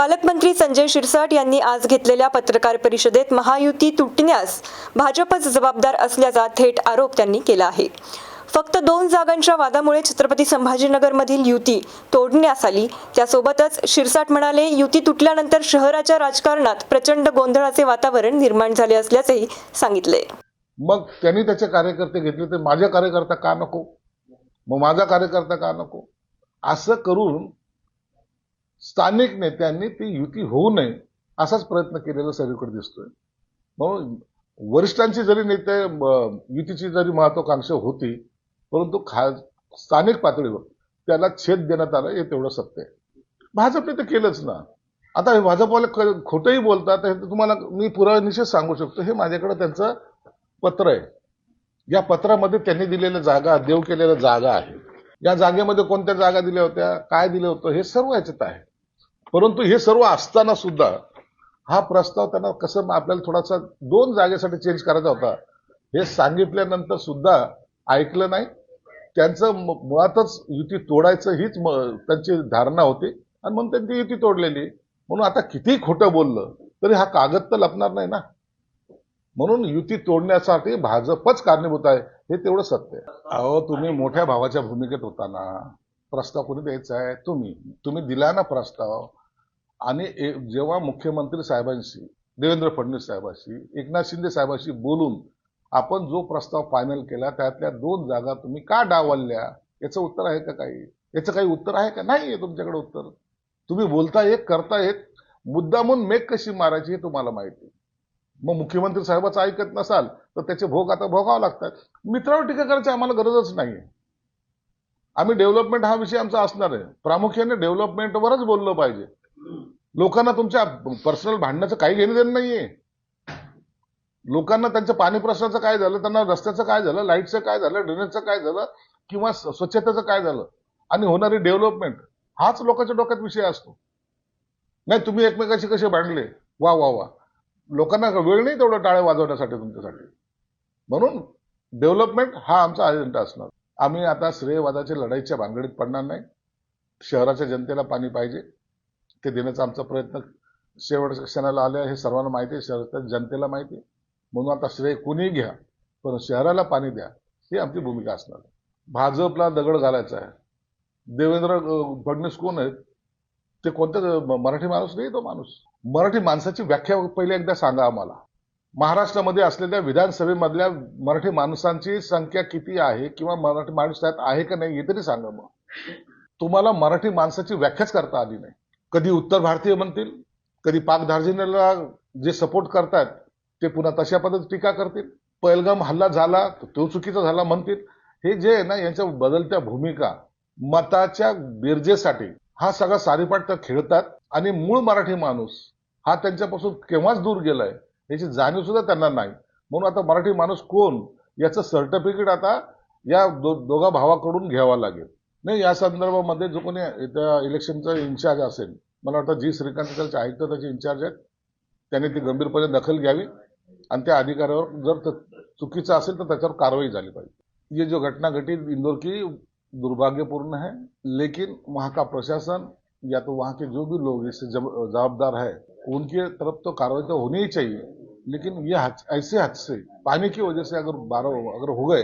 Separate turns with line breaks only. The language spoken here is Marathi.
पालकमंत्री संजय शिरसाट यांनी आज घेतलेल्या पत्रकार परिषदेत महायुती तुटण्यास भाजपच जबाबदार असल्याचा थेट आरोप त्यांनी केला आहे. फक्त दोन जागांच्या वादामुळे छत्रपती संभाजीनगरमधील युती तोडण्यास आली. त्यासोबतच शिरसाट म्हणाले युती तुटल्यानंतर शहराच्या राजकारणात प्रचंड गोंधळाचे वातावरण निर्माण झाले असल्याचेही सांगितले.
मग त्यांनी त्याचे कार्यकर्ते घेतले तर माझे कार्यकर्ता का नको? मग माझा कार्यकर्ता का नको? असं करून स्थानिक नेत्यांनी ती युती होऊ नये असाच प्रयत्न केलेला सगळीकडे दिसतोय. म्हणून वरिष्ठांची जरी नेते युतीची जरी महत्वाकांक्षा होती परंतु खा स्थानिक पातळीवर त्याला छेद देण्यात आलं हे तेवढं सत्य आहे. भाजपने तर केलंच ना. आता हे भाजपवाले खोटंही बोलतात हे तुम्हाला मी पुराव्यानिश्चित सांगू शकतो हे माझ्याकडे त्यांचं पत्र आहे. या पत्रामध्ये त्यांनी दिलेल्या जागा देव केलेल्या जागा आहे. या जागेमध्ये कोणत्या जागा दिल्या होत्या काय दिलं होतं हे सर्व याच्यात आहे. परंतु हे सर्व असताना सुद्धा हा प्रस्ताव त्यांना कसं आपल्याला थोडासा दोन जागेसाठी चेंज करायचा होता हे सांगितल्यानंतर सुद्धा ऐकलं नाही. त्यांचं मुळातच युती तोडायचं हीच त्यांची धारणा होती. आणि म्हणून त्यांनी युती तोडलेली. म्हणून आता कितीही खोटं बोललं तरी हा कागद तर लपणार नाही ना. म्हणून युती तोडण्यासाठी भाजपच कारणीभूत आहे हे तेवढं सत्य आहे. अहो तुम्ही मोठ्या भावाच्या भूमिकेत होता ना. प्रस्ताव कोणी द्यायचा आहे? तुम्ही. तुम्ही दिला ना प्रस्ताव. आणि जेव्हा मुख्यमंत्री साहेबांशी देवेंद्र फडणवीस साहेबांशी एकनाथ शिंदे साहेबांशी बोलून आपण जो प्रस्ताव फायनल केला त्यातल्या दोन जागा तुम्ही का डावलल्या? याचं उत्तर आहे का काही? याचं काही उत्तर आहे का? नाही आहे तुमच्याकडे उत्तर. तुम्ही बोलता एक करता एक. मुद्दामून मेक कशी मारायची हे तुम्हाला माहिती आहे. मग मुख्यमंत्री साहेबाचं ऐकत नसाल तर त्याचे भोग आता भोगावं लागतात. मित्रावर टीका करायची आम्हाला गरजच नाही आम्ही डेव्हलपमेंट हा विषय आमचा असणार आहे. प्रामुख्याने डेव्हलपमेंटवरच बोललं पाहिजे. लोकांना तुमच्या पर्सनल भांडण्याचं काही घेणं देणं नाहीये. लोकांना त्यांच्या पाणी प्रश्नाचं काय झालं त्यांना रस्त्याचं काय झालं लाईटचं काय झालं ड्रेनेजचं काय झालं किंवा स्वच्छतेचं काय झालं आणि होणारी डेव्हलपमेंट हाच लोकांच्या डोक्यात विषय असतो. नाही तुम्ही एकमेकाशी कसे भांडले? वा वा वा. लोकांना वेळ नाही तेवढं टाळे वाजवण्यासाठी तुमच्यासाठी. म्हणून डेव्हलपमेंट हा आमचा अजेंडा असणार. आम्ही आता श्रेयवादाच्या लढाईच्या भानगडीत पडणार नाही. शहराच्या जनतेला पाणी पाहिजे. ते देण्याचा आमचा प्रयत्न शेवटच्या क्षणाला आले हे सर्वांना माहिती आहे. शहरातल्या जनतेला माहिती आहे. म्हणून आता श्रेय कुणीही घ्या पण शहराला पाणी द्या ही आमची भूमिका असणार भाजपला दगड घालायचा आहे. देवेंद्र फडणवीस कोण आहेत? ते कोणत्या मराठी माणूस नाही तो माणूस. मराठी माणसाची व्याख्या पहिले एकदा सांगा आम्हाला. महाराष्ट्रामध्ये असलेल्या विधानसभेमधल्या मराठी माणसांची संख्या किती आहे किंवा मराठी माणूस त्यात आहे का नाही हे तरी सांगा मग. तुम्हाला मराठी माणसाची व्याख्याच करता आली नाही. कधी उत्तर भारतीय म्हणतील कधी पाक जे सपोर्ट करतात ते पुन्हा तशा पद्धतीत टीका करतील. पहलगाम हल्ला झाला तो चुकीचा झाला म्हणतील. हे जे आहे ना यांच्या बदलत्या भूमिका मताच्या बिरजेसाठी हा सगळा सारीपाठ त्या खेळतात. आणि मूळ मराठी माणूस हा त्यांच्यापासून केव्हाच दूर गेलाय याची जाणीव सुद्धा त्यांना नाही. म्हणून आता मराठी माणूस कोण याचं सर्टिफिकेट आता या दो, दोघा भावाकडून घ्यावा लागेल. नाही या संदर्भामध्ये जो कोणी त्या इलेक्शनचा इन्चार्ज असेल मला वाटतं जी श्रीकांत त्याचे आयुक्त त्याचे इन्चार्ज आहेत. त्यांनी ती गंभीरपणे दखल घ्यावी आणि त्या अधिकाऱ्यावर जर चुकीचं असेल तर त्याच्यावर कारवाई झाली पाहिजे. ये जो घटना घटी इंदौर की दुर्भाग्यपूर्ण है लेकिन वहाँ का प्रशासन या तो वहाँ के जो भी लोग इससे जब- जवाबदार है उनके तरफ तो कार्रवाई तो होनी ही चाहिए लेकिन ये ऐसे हादसे पानी की वजह से अगर बारह अगर हो गए